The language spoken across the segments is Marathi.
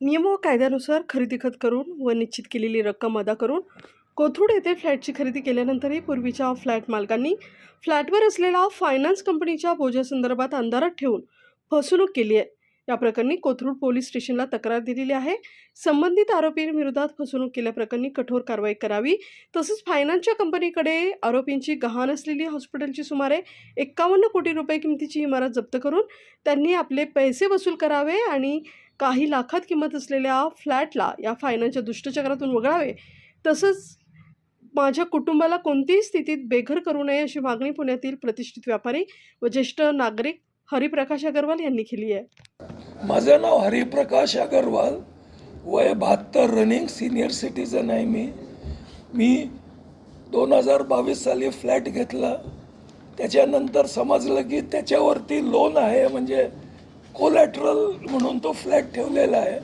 नियम व कायद्यानुसार खरेदी खत करून व निश्चित केलेली रक्कम अदा करून कोथरूड येथे फ्लॅटची खरेदी केल्यानंतरही पूर्वीच्या फ्लॅट मालकांनी फ्लॅटवर असलेल्या फायनान्स कंपनीच्या बोजासंदर्भात अंधारात ठेवून फसवणूक केली आहे. या प्रकरणी कोथरूड पोलीस स्टेशनला तक्रार दिलेली आहे. संबंधित आरोपींविरोधात फसवणूक केल्याप्रकरणी कठोर कारवाई करावी. तसंच फायनान्सच्या कंपनीकडे आरोपींची गहाण असलेली हॉस्पिटलची सुमारे एक्कावन्न कोटी रुपये किमतीची इमारत जप्त करून त्यांनी आपले पैसे वसूल करावे आणि काही लाखात किंमत असलेल्या फ्लॅटला या फायनान्सच्या दुष्टचक्रातून वगळावे. तसंच माझ्या कुटुंबाला कोणतीही स्थितीत बेघर करू नये अशी मागणी पुण्यातील प्रतिष्ठित व्यापारी व ज्येष्ठ नागरिक हरिप्रकाश अगरवाल यांनी केली आहे. माझं नाव हरिप्रकाश अगरवाल. वय बहात्तर रनिंग सिनियर सिटीजन आहे मी. मी दोन हजार बावीस साली फ्लॅट घेतला. त्याच्यानंतर समजलं की त्याच्यावरती लोन आहे म्हणजे कोलॅटरल म्हणून तो फ्लॅट ठेवलेला आहे.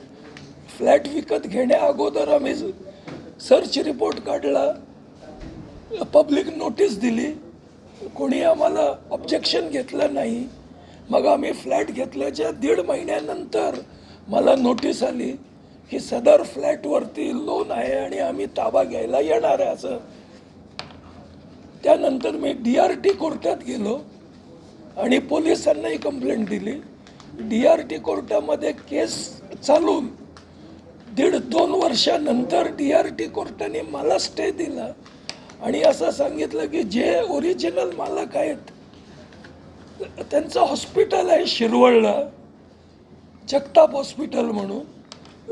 फ्लॅट विकत घेण्या अगोदर आम्ही सर्च रिपोर्ट काढला. पब्लिक नोटीस दिली. कोणी आम्हाला ऑब्जेक्शन घेतलं नाही. मग आम्ही फ्लॅट घेतल्याच्या दीड महिन्यानंतर मला नोटीस आली की सदर फ्लॅटवरती लोन आहे आणि आम्ही ताबा घ्यायला येणार आहे असं. त्यानंतर मी डी आर टी कोर्टात गेलो आणि पोलिसांनाही कंप्लेंट दिली. डी आर टी कोर्टामध्ये केस चालून दीड दोन वर्षानंतर डी आर टी कोर्टाने मला स्टे दिला. आणि असं सांगितलं की जे ओरिजिनल मालक आहेत त्यांचं हॉस्पिटल आहे शिरवळला जगताप हॉस्पिटल म्हणून.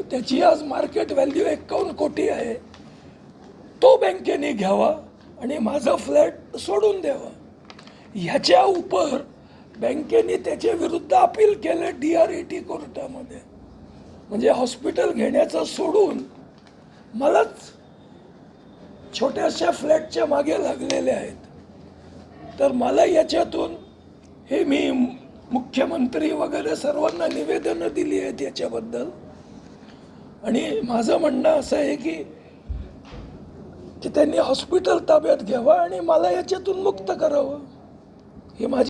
त्याची आज मार्केट व्हॅल्यू एकावन्न कोटी आहे. तो बँकेने घ्यावा आणि माझा फ्लॅट सोडून द्यावा. ह्याच्या उपर बँकेने त्याच्या विरुद्ध अपील केलं डी आर ए टी कोर्टामध्ये. म्हणजे हॉस्पिटल घेण्याचं सोडून मलाच छोट्याशा फ्लॅटच्या मागे लागलेले आहेत. तर मला याच्यातून हे मी मुख्यमंत्री वगैरे सर्वांना निवेदनं दिली आहेत याच्याबद्दल. आणि माझं म्हणणं असं आहे की की त्यांनी हॉस्पिटल ताब्यात घ्यावं आणि मला याच्यातून मुक्त करावं. ही माझी